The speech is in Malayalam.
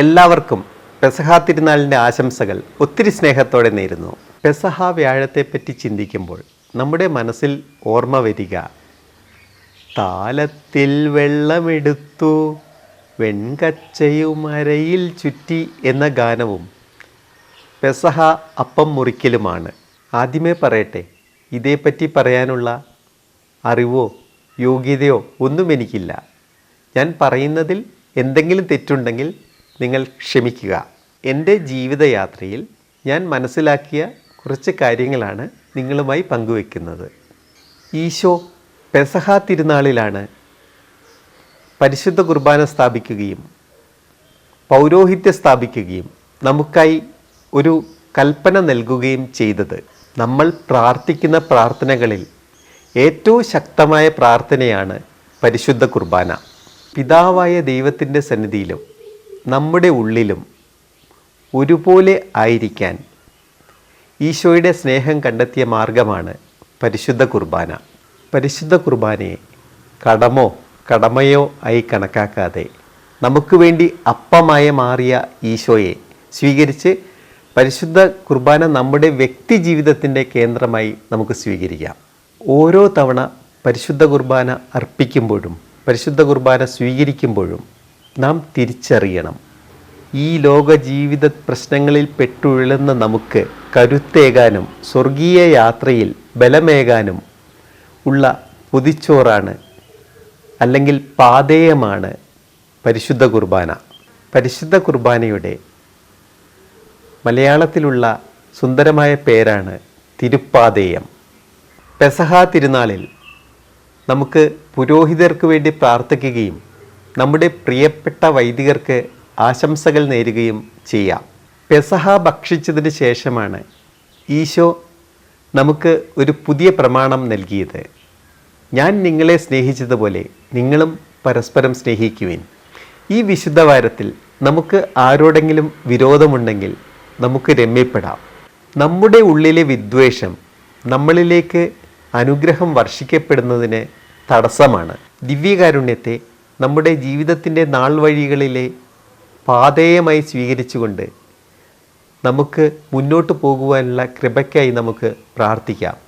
എല്ലാവർക്കും പെസഹ തിരുനാളിന്റെ ആശംസകൾ ഒത്തിരി സ്നേഹത്തോടെ നേരുന്നു. പെസഹ വ്യാഴത്തെപ്പറ്റി ചിന്തിക്കുമ്പോൾ നമ്മുടെ മനസ്സിൽ ഓർമ്മ വരിക. താലത്തിൽ വെള്ളമെടുത്തു വെൺകച്ചയുമരയിൽ ചുറ്റി എന്ന ഗാനവും പെസഹ അപ്പം മുറിക്കലുമാണ്. ആദ്യമേ പറയട്ടെ ഇതേപ്പറ്റി പറയാനുള്ള അറിവോ യോഗ്യതയോ ഒന്നും എനിക്കില്ല. ഞാൻ പറയുന്നതിൽ എന്തെങ്കിലും തെറ്റുണ്ടെങ്കിൽ നിങ്ങൾ ക്ഷമിക്കുക. എന്റെ ജീവിതയാത്രയിൽ ഞാൻ മനസ്സിലാക്കിയ കുറച്ച് കാര്യങ്ങളാണ് നിങ്ങളുമായി പങ്കുവെക്കുന്നത്. ഈശോ പെസഹ തിരുനാളിലാണ് പരിശുദ്ധ കുർബാന സ്ഥാപിക്കുകയും പൗരോഹിത്യം സ്ഥാപിക്കുകയും നമുക്കായി ഒരു കൽപ്പന നൽകുകയും ചെയ്തത്. നമ്മൾ പ്രാർത്ഥിക്കുന്ന പ്രാർത്ഥനകളിൽ ഏറ്റവും ശക്തമായ പ്രാർത്ഥനയാണ് പരിശുദ്ധ കുർബാന. പിതാവായ ദൈവത്തിന്റെ സന്നിധിയിലും നമ്മുടെ ഉള്ളിലും ഒരുപോലെ ആയിരിക്കാൻ ഈശോയുടെ സ്നേഹം കണ്ടെത്തിയ മാർഗമാണ് പരിശുദ്ധ കുർബാന. പരിശുദ്ധ കുർബാനയെ കടമോ കടമയോ ആയി കണക്കാക്കാതെ നമുക്ക് വേണ്ടി അപ്പമായി മാറിയ ഈശോയെ സ്വീകരിച്ച് പരിശുദ്ധ കുർബാന നമ്മുടെ വ്യക്തി ജീവിതത്തിന്റെ കേന്ദ്രമായി നമുക്ക് സ്വീകരിക്കാം. ഓരോ തവണ പരിശുദ്ധ കുർബാന അർപ്പിക്കുമ്പോഴും പരിശുദ്ധ കുർബാന സ്വീകരിക്കുമ്പോഴും നാം തിരിച്ചറിയണം. ഈ ലോക ജീവിത പ്രശ്നങ്ങളിൽ പെട്ടുഴലുന്ന നമുക്ക് കരുത്തേകാനും സ്വർഗീയ യാത്രയിൽ ബലമേകാനും ഉള്ള പൊതിച്ചോറാണ് അല്ലെങ്കിൽ പാതേയമാണ് പരിശുദ്ധ കുർബാന. പരിശുദ്ധ കുർബാനയുടെ മലയാളത്തിലുള്ള സുന്ദരമായ പേരാണ് തിരുപ്പാതേയം. പെസഹ തിരുനാളിൽ നമുക്ക് പുരോഹിതർക്ക് വേണ്ടി പ്രാർത്ഥിക്കുകയും നമ്മുടെ പ്രിയപ്പെട്ട വൈദികർക്ക് ആശംസകൾ നേരുകയും ചെയ്യാം. പെസഹ ഭക്ഷിച്ചതിന് ശേഷമാണ് ഈശോ നമുക്ക് ഒരു പുതിയ പ്രമാണം നൽകിയത്. ഞാൻ നിങ്ങളെ സ്നേഹിച്ചതുപോലെ നിങ്ങളും പരസ്പരം സ്നേഹിക്കുവിൻ. ഈ വിശുദ്ധ വാരത്തിൽ നമുക്ക് ആരോടെങ്കിലും വിരോധമുണ്ടെങ്കിൽ നമുക്ക് രമ്യപ്പെടാം. നമ്മുടെ ഉള്ളിലെ വിദ്വേഷം നമ്മളിലേക്ക് അനുഗ്രഹം വർഷിക്കപ്പെടുന്നതിന് തടസ്സമാണ്. ദിവ്യകാരുണ്യത്തെ നമ്മുടെ ജീവിതത്തിന്റെ നാൾ വഴികളിലെ പാതേയമായി സ്വീകരിച്ചുകൊണ്ട് നമുക്ക് മുന്നോട്ട് പോകുവാനുള്ള കൃപയ്ക്കായി നമുക്ക് പ്രാർത്ഥിക്കാം.